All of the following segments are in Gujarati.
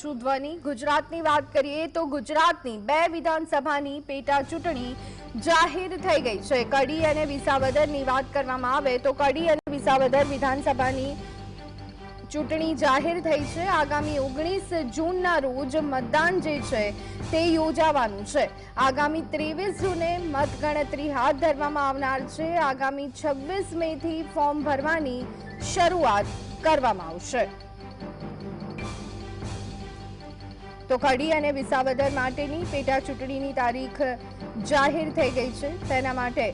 છું ધ્વનિ ગુજરાતની વાત કરીએ તો ગુજરાતની બે વિધાનસભાની પેટા ચૂંટણી જાહેર થઈ ગઈ છે. કડી અને વિસાવદરની વાત કરવામાં આવે તો કડી અને વિસાવદર વિધાનસભાની ચૂંટણી જાહેર થઈ છે. આગામી ઓગણીસ જૂનના રોજ મતદાન જે છે તે યોજાવાનું છે. આગામી ત્રેવીસ જૂને મતગણતરી હાથ ધરવામાં આવનાર છે. આગામી છવ્વીસ મેથી ફોર્મ ભરવાની શરૂઆત કરવામાં આવશે. તો કડી અને વિસાવદર માટેની પેટા ચૂંટણીની તારીખ જાહેર થઈ ગઈ છે. તેના માટે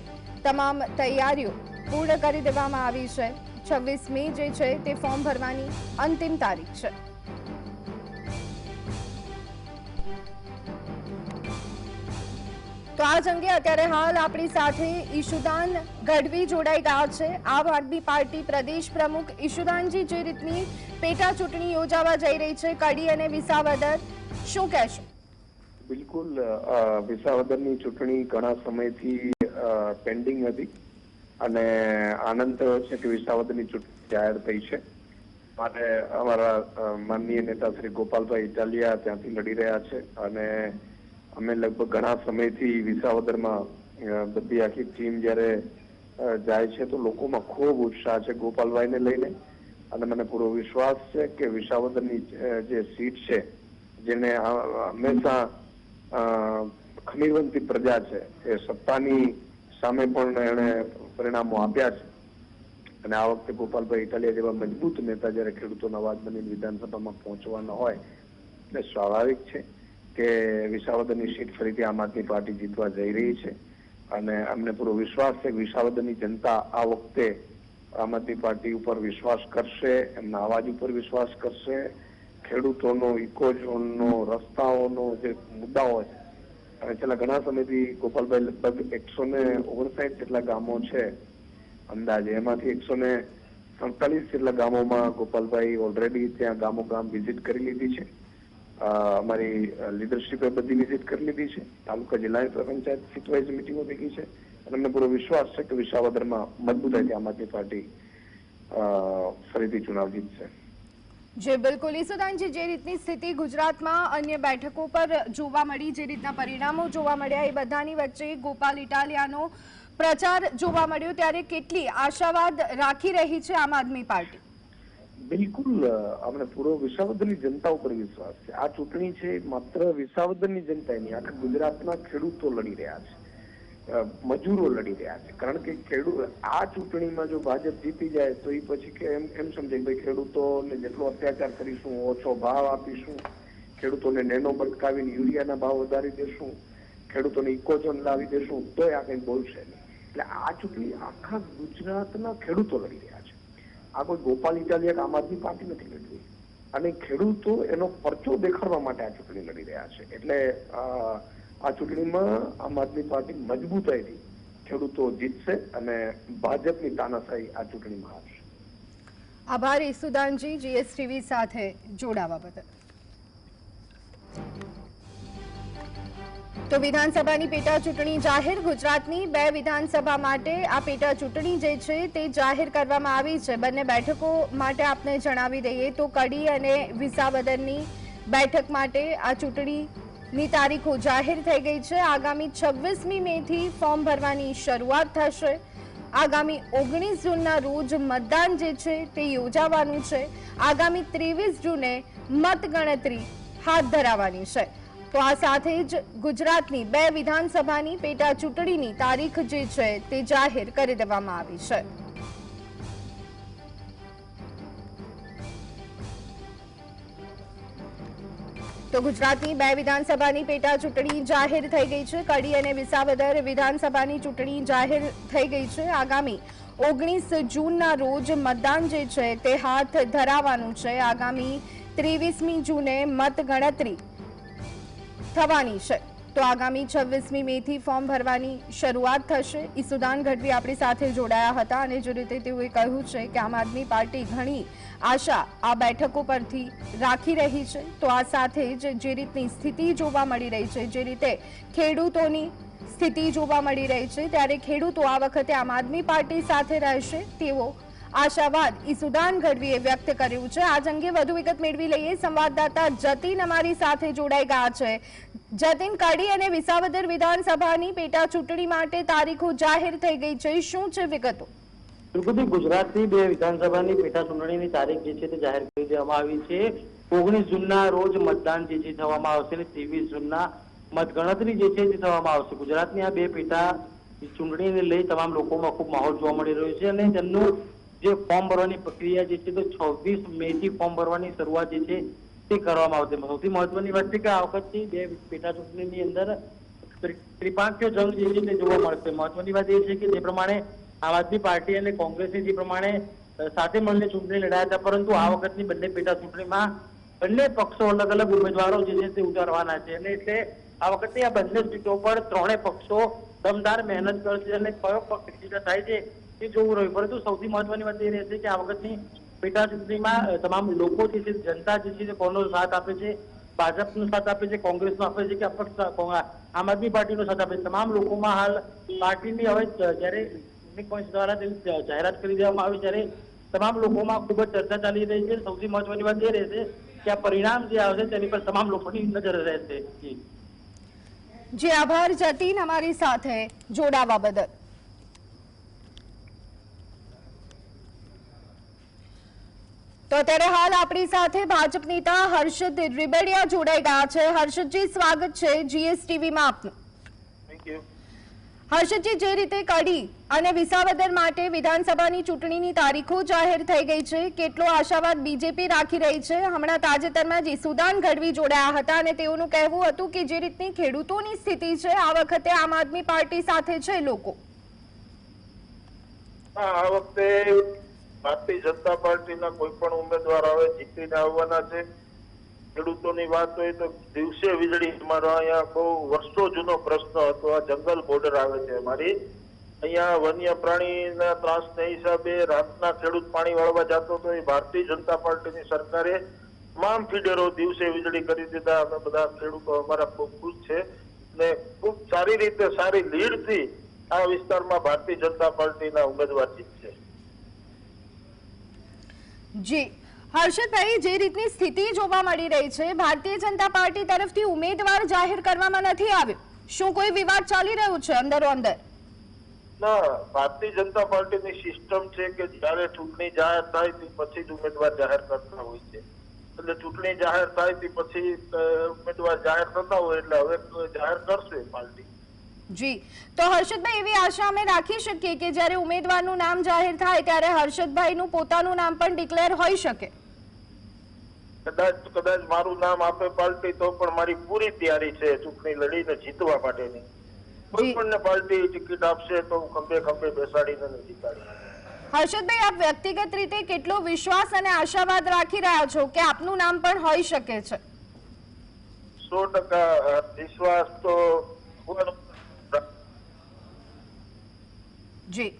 તમામ તૈયારીઓ પૂર્ણ કરી દેવામાં આવી છે. છવ્વીસ મે જે છે તે ફોર્મ ભરવાની અંતિમ તારીખ છે. તો આ જ અંગે અત્યારે હાલ આપણી સાથે ઈશુદાન ગઢવી જોડાઈ ગયા છે. આમ આદમી પાર્ટી પ્રદેશ પ્રમુખ ઈશુદાનજી જે રીતની પેટા ચૂંટણી યોજાવા જઈ રહી છે, કડી અને વિસાવદર. શું કહેશો? બિલકુલ વિસાવદરની ચૂંટણી ઘણા સમયથી પેન્ડિંગ હતી અને આનંદ થયો છે કે વિસાવદરની ચૂંટણી જાહેર થઈ છે. માટે અમારા માનનીય નેતા શ્રી ગોપાલભાઈ ઇટાલિયા ત્યાંથી લડી રહ્યા છે અને અમે લગભગ ઘણા સમયથી વિસાવદરમાં બધી આખી ટીમ જ્યારે જાય છે તો લોકોમાં ખૂબ ઉત્સાહ છે ગોપાલભાઈને લઈને. અને મને પૂરો વિશ્વાસ છે કે વિસાવદરની જે સીટ છે જેને હંમેશા ખમીરવંતી પ્રજા છે. એ સત્તાની સામે પણ એણે પરિણામો આપ્યા છે. અને આ વખતે ગોપાલભાઈ ઇટાલિયા જેવા મજબૂત નેતા જ્યારે ખેડૂતોનો અવાજ બનીને વિધાનસભામાં પહોંચવાના હોય, એટલે સ્વાભાવિક છે કે વિસાવદરની સીટ ફરીથી આમ આદમી પાર્ટી જીતવા જઈ રહી છે. અને અમને પૂરો વિશ્વાસ છે, વિસાવદરની જનતા આ વખતે આમ આદમી પાર્ટી ઉપર વિશ્વાસ કરશે, એમના અવાજ ઉપર વિશ્વાસ કરશે ખેડૂતોનો ઇકોઝોનનો રસ્તાઓનો જે મુદ્દાઓ છે. અને છેલ્લા ઘણા સમયથી ગોપાલભાઈ લગભગ એકસો ને ઓગણસાઠ જેટલા ગામો છે અંદાજે. એમાંથી એકસો ને સડતાલીસ જેટલા ગામોમાં ગોપાલભાઈ ઓલરેડી ત્યાં ગામો ગામ વિઝિટ કરી લીધી છે. અમારી લીડરશીપે બધી વિઝિટ કરી લીધી છે. તાલુકા જિલ્લાની પંચાયત સીટવાઇઝ મિટિંગો થઈ છે. અને અમને પૂરો વિશ્વાસ છે કે વિસાવદરમાં મજબૂતાઈથી આમ આદમી પાર્ટી ફરીથી ચુનાવ જીતશે. જે, બિલકુલ. ઈસુદાનજી જે રીતની સ્થિતિ ગુજરાતમાં અન્ય બેઠકો પર જોવા મળી, જે રીતના પરિણામો જોવા મળ્યા, એ બધાની વચ્ચે ગોપાલ ઇટાલિયાનો પ્રચાર જોવા મળ્યો. ત્યારે કેટલી આશાવાદ રાખી રહી છે આમ આદમી પાર્ટી? બિલકુલ અમને પૂરો વિસાવદરની જનતા ઉપર વિશ્વાસ છે. આ ચૂંટણી છે માત્ર વિસાવદરની જનતા નહીં, આખા ગુજરાતના ખેડૂતો લડી રહ્યા છે. મજૂરો લડી રહ્યા છે. કારણ કે ખેડૂત આ ચૂંટણીમાં જો ભાજપ જીતી જાય, તો એ પછી કે એમ એમ સમજે ભાઈ ખેડૂતોને જેટલો અત્યાચાર કરીશું, ઓછો ભાવ આપીશું, ખેડૂતોને નેનો બટકાવીને યુરિયાના ભાવ વધારી દેશું, ખેડૂતોને ઇકોઝોન લાવી દેશું, તોય આ કંઈ બોલશે નહીં. એટલે આ ચૂંટણી આખા ગુજરાતના ખેડૂતો લડી રહ્યા છે. આ કોઈ ગોપાલ ઇટાલિયા આમ આદમી પાર્ટી નથી લડવી અને ખેડૂતો એનો પરચો દેખાડવા માટે આ ચૂંટણી લડી રહ્યા છે. એટલે આ ચૂંટણીમાં આમ આદમી પાર્ટી મજબૂતાઈથી ખેડૂતો જીતશે અને ભાજપની તાનાશાહી આ ચૂંટણીમાં હારશે આભાર ઈસુદાનજી, જીએસટીવી સાથે જોડાવા બદલ. તો વિધાનસભાની પેટા ચૂંટણી જાહેર, ગુજરાતની બે વિધાનસભા માટે આ પેટા ચૂંટણી જે છે તે જાહેર કરવામાં આવી છે. બંને બેઠકો માટે આપને જણાવી દઈએ તો કડી અને વિસાવદરની બેઠક માટે આ ચૂંટણીની તારીખો જાહેર થઈ ગઈ છે. આગામી છવ્વીસમી મે થી ફોર્મ ભરવાની શરૂઆત થશે. આગામી ઓગણીસ જૂનના રોજ મતદાન જે છે તે યોજાવાનું છે. આગામી ત્રેવીસ જૂને મતગણતરી હાથ ધરાવવાની છે. તો આ સાથે જ ગુજરાતની બે વિધાનસભાની પેટા ચૂંટણીની તારીખ જે છે તે જાહેર કરી દેવામાં આવી છે. તો ગુજરાતની બે વિધાનસભાની પેટા ચૂંટણી જાહેર થઈ ગઈ છે. કડી અને વિસાવદર વિધાનસભાની ચૂંટણી જાહેર થઈ ગઈ છે. આગામી ઓગણીસ જૂનના રોજ મતદાન જે છે તે હાથ ધરાવવાનું છે. આગામી ત્રેવીસમી જૂને મતગણતરી થવાની છે. તો આગામી છવ્વીસમી મે થી ફોર્મ ભરવાની શરૂઆત થશે. ઈસુદાન ગઢવી આપણી સાથે જોડાયા હતા અને જે રીતે તેઓએ કહ્યું છે કે આમ આદમી પાર્ટી ઘણી આશા આ બેઠકો પરથી રાખી રહી છે. તો આ સાથે જ જે રીતની સ્થિતિ જોવા મળી રહી છે, જે રીતે ખેડૂતોની સ્થિતિ જોવા મળી રહી છે, ત્યારે ખેડૂતો આ વખતે આમ આદમી પાર્ટી સાથે રહેશે તેવો આશાવાદ ઈસુદાન ગઢવીએ વ્યક્ત કર્યું છે. આજ અંગે વધુ વિગત મેળવી લઈએ. સંવાદદાતા જતીન અમારી સાથે જોડાઈ ગયા છે. જતીન, કડી અને વિસાવદર વિધાનસભાની પેટા ચૂંટણી માટે તારીખો જાહેર થઈ ગઈ છે. શું છે વિગતો? બિલકુલથી ગુજરાતની બે વિધાનસભાની પેટા ચૂંટણીની તારીખ જે છે તે જાહેર કરી દેવામાં આવી છે. ઓગણીસ જૂનના રોજ મતદાન જે છે થવામાં આવશે અને ત્રેવીસ જૂનના મતગણતરી જે છે તે થવામાં આવશે. ગુજરાતની આ બે પેટા ચૂંટણીને લઈ તમામ લોકોમાં ખૂબ માહોલ જોવા મળી રહ્યો છે અને તેમનું જે ફોર્મ ભરવાની પ્રક્રિયા જે છે, તો છવ્વીસ મે થી ફોર્મ ભરવાની શરૂઆત જે છે, તે કરવામાં આવશે સૌથી મહત્વની વાત છે કે આ વખતથી બે પેટા ચૂંટણીની અંદર ત્રિપાંખ્યો જંગ જે જોવા મળશે. મહત્વની વાત એ છે કે જે પ્રમાણે આમ આદમી પાર્ટી અને કોંગ્રેસે જે પ્રમાણે સાથે મળીને ચૂંટણી લડાયા હતા, પરંતુ આ વખતની બંને પેટા ચૂંટણીમાં બંને પક્ષો અલગ અલગ ઉમેદવારો જે છે, તે ઉતારવાના છે. અને એટલે આ વખતે આ બંને સીટો પર ત્રણેય પક્ષો દમદાર મહેનત કરશે અને કયો પક્ષ જીતા થાય છે તે જોવું રહ્યું. પરંતુ સૌથી મહત્વની વાત એ રહેશે કે આ વખતની પેટા તમામ લોકો જે છે, જનતા જે છે કોનો સાથ આપે છે, ભાજપનો સાથ આપે છે, કોંગ્રેસનો આપે છે કે અપક્ષ આમ આદમી પાર્ટીનો સાથ આપે છે. તમામ લોકોમાં હાલ પાર્ટીની હવે જ્યારે ચૂંટણી પંચ દ્વારા તેની જાહેરાત કરી દેવામાં આવી ત્યારે તમામ લોકોમાં ખૂબ જ ચર્ચા ચાલી રહી છે. સૌથી મહત્વની વાત એ રહેશે કે આ પરિણામ જે આવશે તેની પર તમામ લોકોની નજર રહેશે. જે, આભાર, જતીન, અમારી સાથે જોડાવા બદલ. તો અત્યારે હાલ આપણી સાથે ભાજપ નેતા હર્ષદ રીબડિયા જોડાઈ ગયા છે. હર્ષદજી સ્વાગત છે જીએસટીવીમાં આપનું. હર્ષદજી જે રીતે કડી અને વિસાવદર માટે વિધાનસભાની ચૂંટણીની તારીખો જાહેર થઈ ગઈ છે કેટલો આશાવાદ બીજેપી રાખી રહી છે? હમણાં તાજેતરમાં જે સુદાન ગઢવી જોડાયા હતા અને તેઓનું કહેવું હતું કે જે રીતની ખેડૂતોની સ્થિતિ છે આ વખતે આમ આદમી પાર્ટી સાથે છે લોકો. આ વખતે ભારતીય જનતા પાર્ટીના કોઈ પણ ઉમેદવાર હવે જીતીને આવવાના છે. ખેડૂતોની વાત હોય તો દિવસે વીજળી અમારો અહીંયા બહુ વર્ષો જૂનો પ્રશ્ન હતો. આ જંગલ બોર્ડર આવે છે અમારી. અહીંયા વન્ય પ્રાણીના ત્રાસને હિસાબે રાતના ખેડૂત પાણી વાળવા જતો તો એ ભારતીય જનતા પાર્ટીની સરકારે તમામ ફીડરો દિવસે વીજળી કરી દીધા. અમે બધા ખેડૂતો અમારા ખૂબ ખુશ છે. ને ખૂબ સારી રીતે સારી લીડથી આ વિસ્તારમાં ભારતીય જનતા પાર્ટીના ઉમેદવાર જીતશે જી. હર્ષદભાઈ, જે રીતની સ્થિતિ જોવા મળી રહી છે, ભારતીય જનતા પાર્ટી તરફથી ઉમેદવાર જાહેર કરવામાં નથી આવ્યો. શું કોઈ વિવાદ ચાલી રહ્યો છે અંદરો અંદર? ના, ભારતીય જનતા પાર્ટીની સિસ્ટમ છે કે જ્યારે ચૂંટણી જાહેર થાય તે પછી જ ઉમેદવાર જાહેર કરતા હોય છે. એટલે ચૂંટણી જાહેર થાય તે પછી ઉમેદવાર જાહેર થતા હોય, એટલે હવે જાહેર કરશે પાર્ટી. જી. તો હર્ષદભાઈ એવી આશા અમે રાખી શકીએ કે જ્યારે ઉમેદવારનું નામ જાહેર થાય ત્યારે હર્ષદભાઈનું પોતાનું નામ પણ ડિક્લેર હોઈ શકે? કદાચ કદાચ મારું નામ આપે પાર્ટી તો પણ મારી પૂરી તૈયારી છે ચૂંટણી લડીને જીતવા માટેની. કોઈ પણ ને પાર્ટી ટિકિટ આપશે તો હું ખંભે ખંભે બેસાડીને જીતાડી હર્ષદભાઈ આપ વ્યક્તિગત રીતે કેટલો વિશ્વાસ અને આશાવાદ રાખી રહ્યા છો કે આપનું નામ પણ હોઈ શકે છે? સો ટકા વિશ્વાસ તો જી.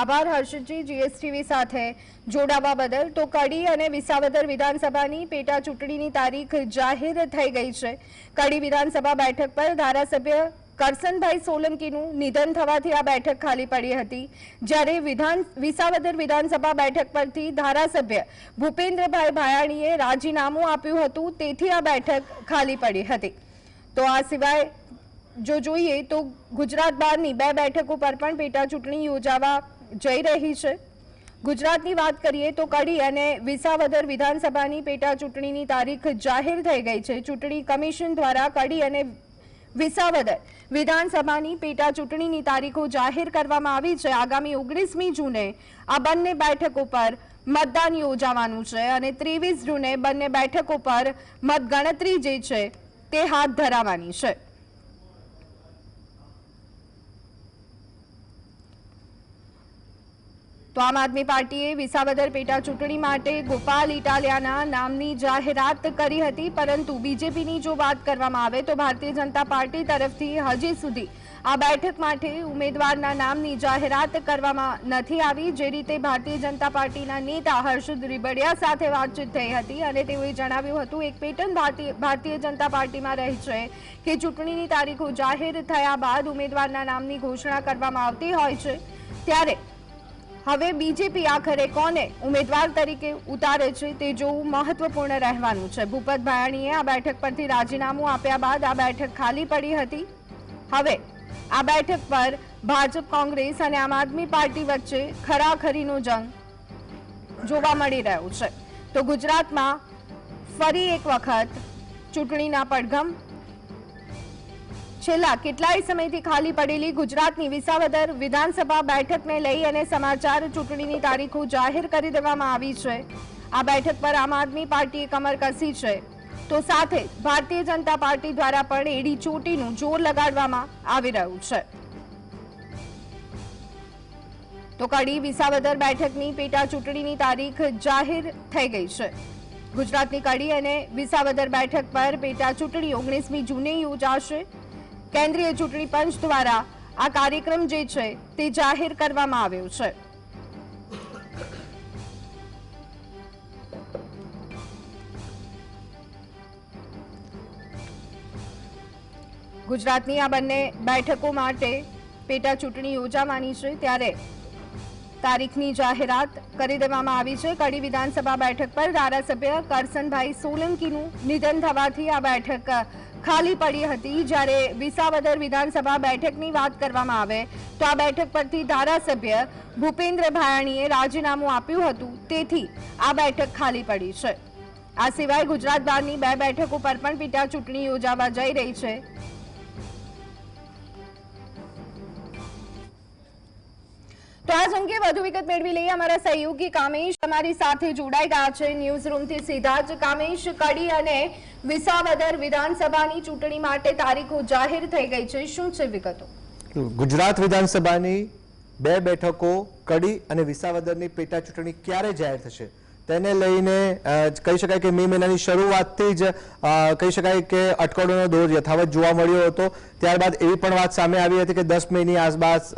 આભાર હર્ષજી જીએસટીવી સાથે જોડાવા બદલ. તો કડી અને વિસાવદર વિધાનસભાની પેટા ચૂંટણીની તારીખ જાહેર થઈ ગઈ છે. કડી વિધાનસભા બેઠક પર ધારાસભ્ય કરસનભાઈ સોલંકીનું નિધન થવાથી આ બેઠક ખાલી પડી હતી. જ્યારે વિધાન, વિસાવદર વિધાનસભા બેઠક પરથી ધારાસભ્ય ભૂપેન્દ્રભાઈ ભાયાણીએ રાજીનામું આપ્યું હતું, તેથી આ બેઠક ખાલી પડી હતી. તો આ સિવાય જો જોઈએ તો ગુજરાત બહારની બે બેઠકો પર પણ પેટા ચૂંટણી યોજાવા જઈ રહી છે. ગુજરાતની વાત કરીએ તો કડી અને વિસાવદર વિધાનસભાની પેટા ચૂંટણીની તારીખ જાહેર થઈ ગઈ છે. ચૂંટણી કમિશન દ્વારા કડી અને વિસાવદર વિધાનસભાની પેટા ચૂંટણીની તારીખો જાહેર કરવામાં આવી છે. આગામી ઓગણીસમી જૂને આ બંને બેઠકો પર મતદાન યોજાવાનું છે અને ત્રેવીસ જૂને બંને બેઠકો પર મતગણતરી જે છે તે હાથ ધરાવવાની છે. તો આમ આદમી પાર્ટીએ વિસાવદર પેટા ચૂંટણી માટે ગોપાલ ઇટાલિયાના નામની જાહેરાત કરી હતી, પરંતુ બીજેપીની જો વાત કરવામાં આવે તો ભારતીય જનતા પાર્ટી તરફથી હજી સુધી આ બેઠક માટે ઉમેદવારના નામની જાહેરાત કરવામાં નથી આવી, જે રીતે ભારતીય જનતા પાર્ટીના નેતા હર્ષદ રીબડિયા સાથે વાતચીત થઈ હતી અને તેઓએ જણાવ્યું હતું, એક પેટર્ન ભારતીય જનતા પાર્ટીમાં રહી છે કે ચૂંટણીની તારીખો જાહેર થયા બાદ ઉમેદવારના નામની ઘોષણા કરવામાં આવતી હોય છે. ત્યારે હવે બીજેપી આખરે કોને ઉમેદવાર તરીકે ઉતારે છે તે જોવું મહત્વપૂર્ણ રહેવાનું છે. ભૂપત ભાયાણીએ આ બેઠક પરથી રાજીનામું આપ્યા બાદ આ બેઠક ખાલી પડી હતી. હવે આ બેઠક પર ભાજપ, કોંગ્રેસ અને આમ આદમી પાર્ટી વચ્ચે ખરાખરીનો જંગ જોવા મળી રહ્યો છે. તો ગુજરાતમાં ફરી એક વખત ચૂંટણીના પડઘમ છેલ્લા કેટલાય સમયથી ખાલી પડેલી ગુજરાતની વિસાવદર વિધાનસભા બેઠકને લઈ અને સમાચાર ચૂંટણીની તારીખો જાહેર કરી દેવામાં આવી છે. આ બેઠક પર આમ આદમી પાર્ટીએ કમર કસી છે. તો સાથે ભારતીય જનતા પાર્ટી દ્વારા પણ એડી ચોટીનું જોર લગાડવામાં આવી રહ્યું છે. તો કડી વિસાવદર બેઠકની પેટા ચૂંટણીની તારીખ જાહેર થઈ ગઈ છે. ગુજરાતની કડી અને વિસાવદર બેઠક પર પેટા ચૂંટણી ઓગણીસમી જૂને યોજાશે. કેન્દ્રીય ચૂંટણી પંચ દ્વારા આ કાર્યક્રમ જે છે તે જાહેર કરવામાં આવ્યો છે. ગુજરાતની આ બંને બેઠકો માટે પેટા ચૂંટણી યોજાવાની છે ત્યારે તારીખની જાહેરાત કરી દેવામાં આવી છે. કડી વિધાનસભા બેઠક પર ધારાસભ્ય કરસનભાઈ સોલંકીનું નિધન થવાથી આ બેઠક ખાલી પડી હતી જ્યારે વિસાવદર વિધાનસભા બેઠકની વાત કરવામાં આવે તો આ બેઠક પરથી ધારાસભ્ય ભૂપેન્દ્ર ભાયાણીએ રાજીનામું આપ્યું હતું. તેથી આ બેઠક ખાલી પડી છે. આ સિવાય ગુજરાત બહારની બે બેઠકો પર પણ પેટા ચૂંટણી યોજાવા જઈ રહી છે. તો આ અંગે વધુ વિગત મેળવી લઈએ અમારા સહયોગી કામેશ. અમારી સાથે જોડાઈ ગયા છે ન્યૂઝ રૂમથી સીધા જ કામેશ કડી અને વિસાવદર વિધાનસભાની ચૂંટણી માટે તારીખો જાહેર થઈ ગઈ છે. શું છે વિગતો? ગુજરાત વિધાનસભાની બે બેઠકો કડી અને વિસાવદરની પેટા ચૂંટણી ક્યારે જાહેર થશે? તેને લઈને કહી શકાય કે મે મહિનાની શરૂઆતથી જ કહી શકાય કે અટકળોનો દોર યથાવત જોવા મળ્યો હતો. ત્યારબાદ એવી પણ વાત સામે આવી હતી કે દસ મેની આસપાસ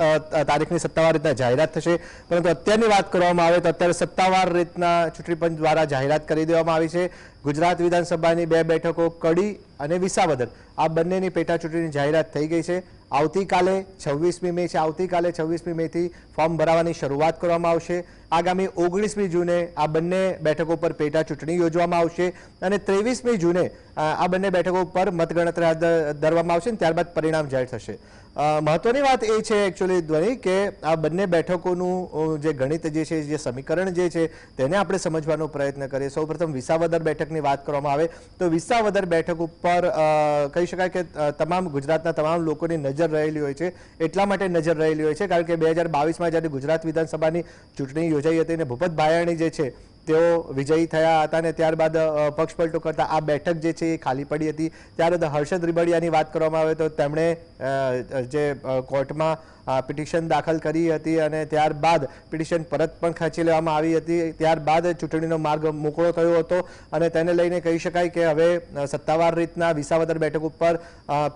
તારીખની સત્તાવાર રીતના જાહેરાત થશે. પરંતુ અત્યારની વાત કરવામાં આવે તો અત્યારે સત્તાવાર રીતના ચૂંટણી પંચ દ્વારા જાહેરાત કરી દેવામાં આવી છે. ગુજરાત વિધાનસભાની બે બેઠકો કડી અને વિસાવદર. આ બંનેની પેટા ચૂંટણીની જાહેરાત થઈ ગઈ છે. આવતીકાલે છવ્વીસમી મે છે. આવતીકાલે છવ્વીસમી મેથી ફોર્મ ભરાવાની શરૂઆત કરવામાં આવશે. આગામી ઓગણીસમી જૂને આ બંને બેઠકો પર પેટા ચૂંટણી યોજવામાં આવશે અને ત્રેવીસમી જૂને આ બંને બેઠકો પર મતગણતરી ધરવામાં આવશે અને ત્યારબાદ પરિણામ જાહેર થશે. મહત્વની વાત એ છે એકચ્યુઅલી ધ્વનિ કે આ બંને બેઠકોનું જે ગણિત જે છે, જે સમીકરણ જે છે, તેને આપણે સમજવાનો પ્રયત્ન કરીએ. સૌપ્રથમ વિસાવદર બેઠકની વાત કરવામાં આવે તો વિસાવદર બેઠક ઉપર કહી શકાય કે તમામ ગુજરાતના તમામ લોકોની નજર રહેલી હોય છે. એટલા માટે નજર રહેલી હોય છે કારણ કે બે હજાર બાવીસમાં જ્યારે ગુજરાત વિધાનસભાની ચૂંટણી યોજાઈ હતી અને ભૂપત ભાયાણી જે છે તેઓ વિજયી થયા હતા અને ત્યારબાદ પક્ષપલટો કરતા આ બેઠક જે છે એ ખાલી પડી હતી. ત્યારબાદ હર્ષદ રીબડિયાની વાત કરવામાં આવે તો તેમણે જે કોર્ટમાં પિટિશન દાખલ કરી હતી અને ત્યારબાદ પિટિશન પરત પણ ખેંચી લેવામાં આવી હતી. ત્યારબાદ ચૂંટણીનો માર્ગ મોકળો થયો હતો અને તેને લઈને કહી શકાય કે હવે સત્તાવાર રીતના વિસાવદર બેઠક ઉપર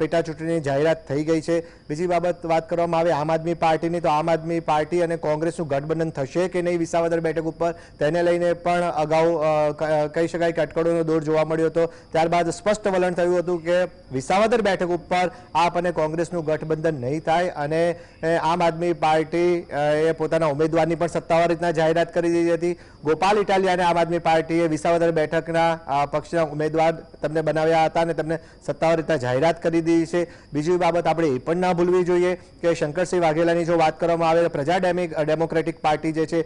પેટા ચૂંટણીની જાહેરાત થઈ ગઈ છે. બીજી બાબત વાત કરવામાં આવે આમ આદમી પાર્ટીની, તો આમ આદમી પાર્ટી અને કોંગ્રેસનું ગઠબંધન થશે કે નહીં વિસાવદર બેઠક ઉપર? તેને લઈને પણ અગાઉ કહી શકાય કે અટકળોનો દોર જોવા મળ્યો હતો. ત્યારબાદ સ્પષ્ટ વલણ થયું હતું કે વિસાવદર બેઠક ઉપર આપ અને કોંગ્રેસનું ગઠબંધન નહીં થાય અને આમ આદમી પાર્ટી એ પોતાના ઉમેદવારની પણ સત્તાવાર રીતના જાહેરાત કરી દીધી હતી. ગોપાલ ઇટાલિયાને આમ આદમી પાર્ટીએ વિસાવદર બેઠકના પક્ષના ઉમેદવાર તમને બનાવ્યા હતા અને તમને સત્તાવાર રીતના જાહેરાત કરી દીધી છે. બીજી બાબત આપણે એ પણ ના ભૂલવી જોઈએ કે શંકરસિંહ વાઘેલાની જો વાત કરવામાં આવે તો પ્રજા ડેમિક ડેમોક્રેટિક પાર્ટી જે છે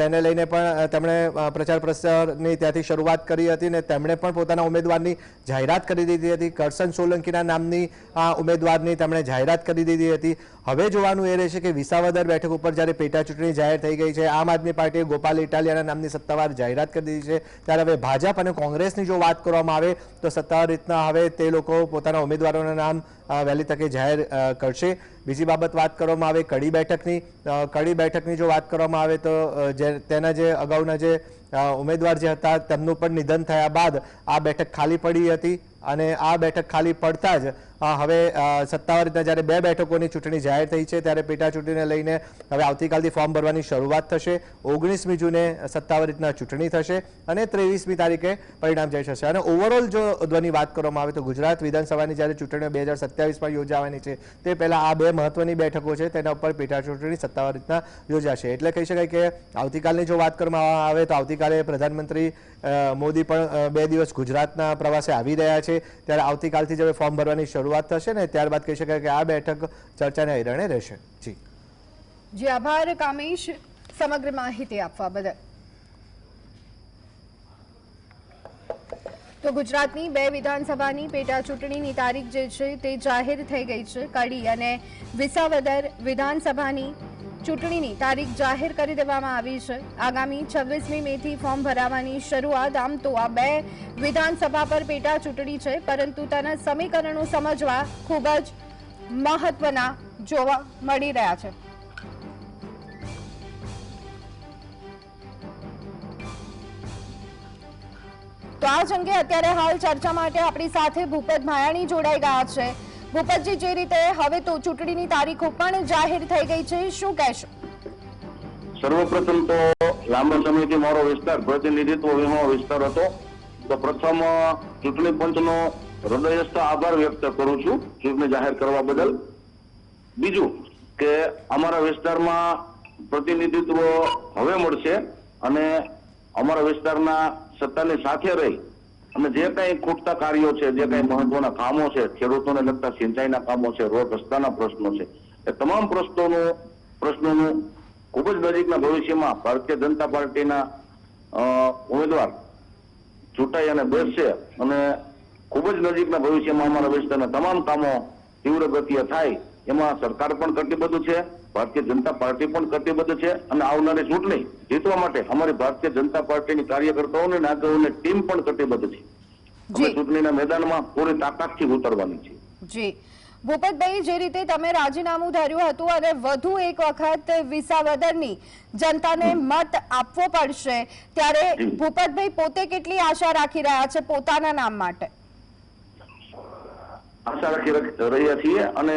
તેને લઈને પણ તેમણે પ્રચાર પ્રસારની ત્યાંથી શરૂઆત કરી હતી અને તેમણે પણ પોતાના ઉમેદવારની જાહેરાત કરી દીધી હતી. કરસન સોલંકીના નામની આ ઉમેદવારની તેમણે જાહેરાત કરી દીધી હતી. હવે જોવાનું એ રહેશે કે વિસાવદર બેઠક ઉપર જ્યારે પેટા ચૂંટણી જાહેર થઈ ગઈ છે, આમ આદમી પાર્ટીએ ગોપાલ ઇટાલિયાના નામની સત્તાવાર જાહેરાત કરી દીધી છે. ત્યારે હવે ભાજપ અને કોંગ્રેસની જો વાત કરવામાં આવે, તો સત્તાવાર રીતના હવે તે લોકો પોતાના ઉમેદવારોના નામ વહેલી તકે જાહેર કરશે. બીજી બાબત વાત કરવામાં આવે કડી બેઠકની કડી બેઠકની જો વાત કરવામાં આવે તો જે, તેના જે અગાઉના જે ઉમેદવાર જે હતા, તેમનું પણ નિધન થયા બાદ આ બેઠક ખાલી પડી હતી અને આ બેઠક ખાલી પડતા જ હવે સત્તાવાર રીતના જ્યારે બે બેઠકોની ચૂંટણી જાહેર થઈ છે, ત્યારે પેટા ચૂંટણીને લઈને હવે આવતીકાલથી ફોર્મ ભરવાની શરૂઆત થશે. ઓગણીસમી જૂને સત્તાવાર રીતના ચૂંટણી થશે અને ત્રેવીસમી તારીખે પરિણામ જઈ થશે અને ઓવરઓલ જો ધ્વની વાત કરવામાં આવે તો ગુજરાત વિધાનસભાની જ્યારે ચૂંટણીઓ બે હજાર સત્યાવીસમાં યોજાવાની છે, તે પહેલાં આ બે મહત્વની બેઠકો છે, તેના ઉપર પેટા ચૂંટણી સત્તાવાર રીતના યોજાશે. એટલે કહી શકાય કે આવતીકાલની જો વાત કરવામાં આવે તો આવતીકાલે પ્રધાનમંત્રી મોદી પણ બે દિવસ ગુજરાતના પ્રવાસે આવી રહ્યા છે. ત્યારે આવતીકાલથી જ ફોર્મ ભરવાની શરૂઆત થશે ને ત્યારબાદ કહી શકાય કે આ બેઠક ચર્ચાને હિરણે રહેશે. જી. જી, આભાર કામેશ. સમગ્ર માહિતી આપવા બદલ. તો ગુજરાતની બે વિધાનસભાની પેટા ચૂંટણીની તારીખ જે છે તે જાહેર થઈ ગઈ છે કડી અને વિસાવદર વિધાનસભાની ચૂંટણીની તારીખ જાહેર કરી દેવામાં આવી છે. આગામી છવ્વીસમી મેથી ફોર્મ ભરાવાની શરૂઆત, આમ તો આ બે વિધાનસભા પર પેટા ચૂંટણી છે, પરંતુ તેના સમીકરણો સમજવા ખૂબ જ મહત્વના જોવા મળી રહ્યા છે. તો આ જ અંગે અત્યારે હાલ ચર્ચા માટે આપણી સાથે ભૂપત માયાણી જોડાઈ ગયા છે. ભૂપતજી, જે રીતે હવે તો ચૂંટણીની તારીખો પણ જાહેર થઈ ગઈ છે, શું કહેશો? સર્વપ્રથમ તો લાંબા સમયથી મારો વિસ્તાર પ્રતિનિધિત્વ વિમો વિસ્તાર હતો. તો પ્રથમ ચૂંટણી પંચનો હૃદયસ્થ આભાર વ્યક્ત કરું છું ચૂંટણી જાહેર કરવા બદલ. બીજું કે અમારા વિસ્તારમાં પ્રતિનિધિત્વ હવે મળશે અને અમારા વિસ્તારના સત્તાની સાથે રહી. અને જે કઈ ખૂટતા કાર્યો છે, જે કઈ મહત્વના કામો છે, ખેડૂતોને લગતા સિંચાઈના કામો છે, રોડ રસ્તાના પ્રશ્નો છે, એ તમામ પ્રશ્નોનું પ્રશ્નોનું ખૂબ જ નજીકના ભવિષ્યમાં ભારતીય જનતા પાર્ટીના ઉમેદવાર ચૂંટાઈ અને બેસશે અને ખૂબ જ નજીકના ભવિષ્યમાં અમારા વિસ્તારના તમામ કામો તીવ્ર ગતિએ થાય, એમાં સરકાર પણ કટિબદ્ધ છે. ભારતીય જનતા પાર્ટી પણ કટિબદ્ધ છે અને આવનારી ચૂંટણી જીતવા માટે અમારી ભારતીય જનતા પાર્ટીની કાર્યકર્તાઓની આગેવાનોની ટીમ પણ કટિબદ્ધ છે. અમે ચૂંટણીના મેદાનમાં પૂરી તાકાતથી ઉતરવાની છે જી. ભૂપતભાઈ જે રીતે તમે રાજીનામું ધર્યું હતું અને વધુ એક વખત વિસાવદરની જનતાને મત આપવો પડશે ત્યારે. ભૂપતભાઈ પોતે કેટલી આશા રાખી રહ્યા છે પોતાના નામ માટે? આશા રાખી રહ્યા છીએ અને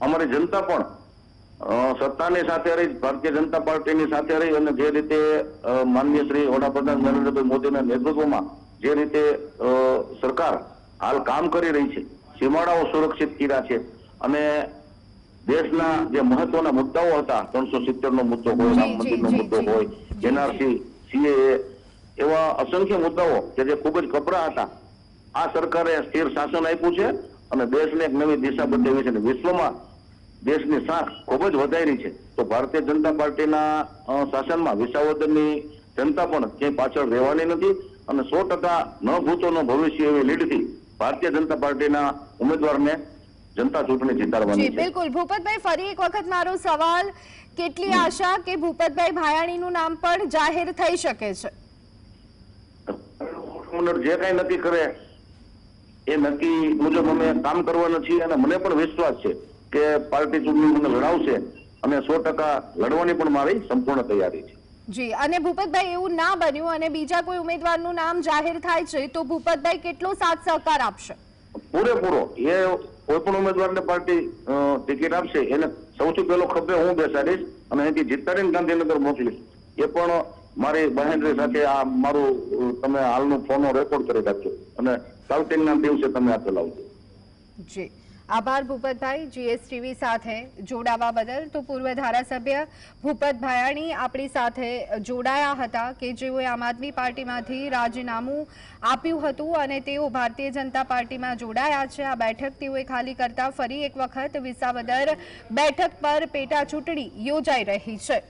અમારી જનતા પણ સત્તાની સાથે રહી ભારતીય જનતા પાર્ટીની સાથે રહી અને જે રીતે માનનીય શ્રી વડાપ્રધાન નરેન્દ્રભાઈ મોદીના નેતૃત્વમાં જે રીતે સરકાર હાલ કામ કરી રહી છે સીમાડાઓ સુરક્ષિત કર્યા છે અને દેશના જે મહત્વના મુદ્દાઓ હતા ત્રણસો સિત્તેર નો મુદ્દો હોય રામ મંદિરનો મુદ્દો હોય એનઆરસી સીએએ એવા અસંખ્ય મુદ્દાઓ કે જે ખૂબ જ કપરા હતા. આ સરકારે સ્થિર શાસન આપ્યું છે અને દેશને એક નવી દિશા બતાવી છે અને વિશ્વમાં દેશની સાખ ખૂબ જ વધારી છે. તો ભારતીય જનતા પાર્ટીના શાસનમાં વિસાવદરની જનતા પણ ક્યાંય પાછળ રહેવાની નથી અને સો ટકા ન ભૂતોનો ભવિષ્ય એવી લીડથી ભારતીય જનતા પાર્ટીના ઉમેદવારને જનતા ચૂંટણી જીતાડવાની છે. બિલકુલ. ભૂપતભાઈ ફરી એક વખત મારો સવાલ. કેટલી આશા કે ભૂપતભાઈ ભાયાણીનું નામ પણ જાહેર થઈ શકે છે? જે કઈ નક્કી કરે એ નક્કી મુજબ અમે કામ કરવાના છીએ અને મને પણ વિશ્વાસ છે. કે પાર્ટી ચૂંટણી મને લડાવશે અને સો ટકા લડવાની પણ મારી સંપૂર્ણ તૈયારી છે. જી અને ભૂપતભાઈ એવું ના બન્યું અને બીજા કોઈ ઉમેદવારનું નામ જાહેર થાય છે તો ભૂપતભાઈ કેટલો સાથ સહકાર આપશે? પૂરેપૂરો એ કોઈ પણ ઉમેદવારને પાર્ટી ટિકિટ આપશે એને સૌથી પહેલો ખભે હું બેસાડીશ અને અહીંથી જીતાડીને ગાંધીનગર મોકલીશ. એ પણ મારી બહેનરી સાથે આ મારું તમે હાલનું ફોનો રેકોર્ડ કરી રાખજો અને કાઉન્ટિંગના દિવસે તમે આ ચલાવજો જી. આભાર ભૂપતભાઈ જીએસટીવી સાથે જોડાવા બદલ. તો પૂર્વ ધારાસભ્ય ભૂપત ભાયાણી આપણી સાથે જોડાયા હતા કે જેઓએ આમ આદમી પાર્ટીમાંથી રાજીનામું આપ્યું હતું અને તેઓ ભારતીય જનતા પાર્ટીમાં જોડાયા છે. આ બેઠક તેઓએ ખાલી કરતા ફરી એક વખત વિસાવદર બેઠક પર પેટા ચૂંટણી યોજાઈ રહી છે.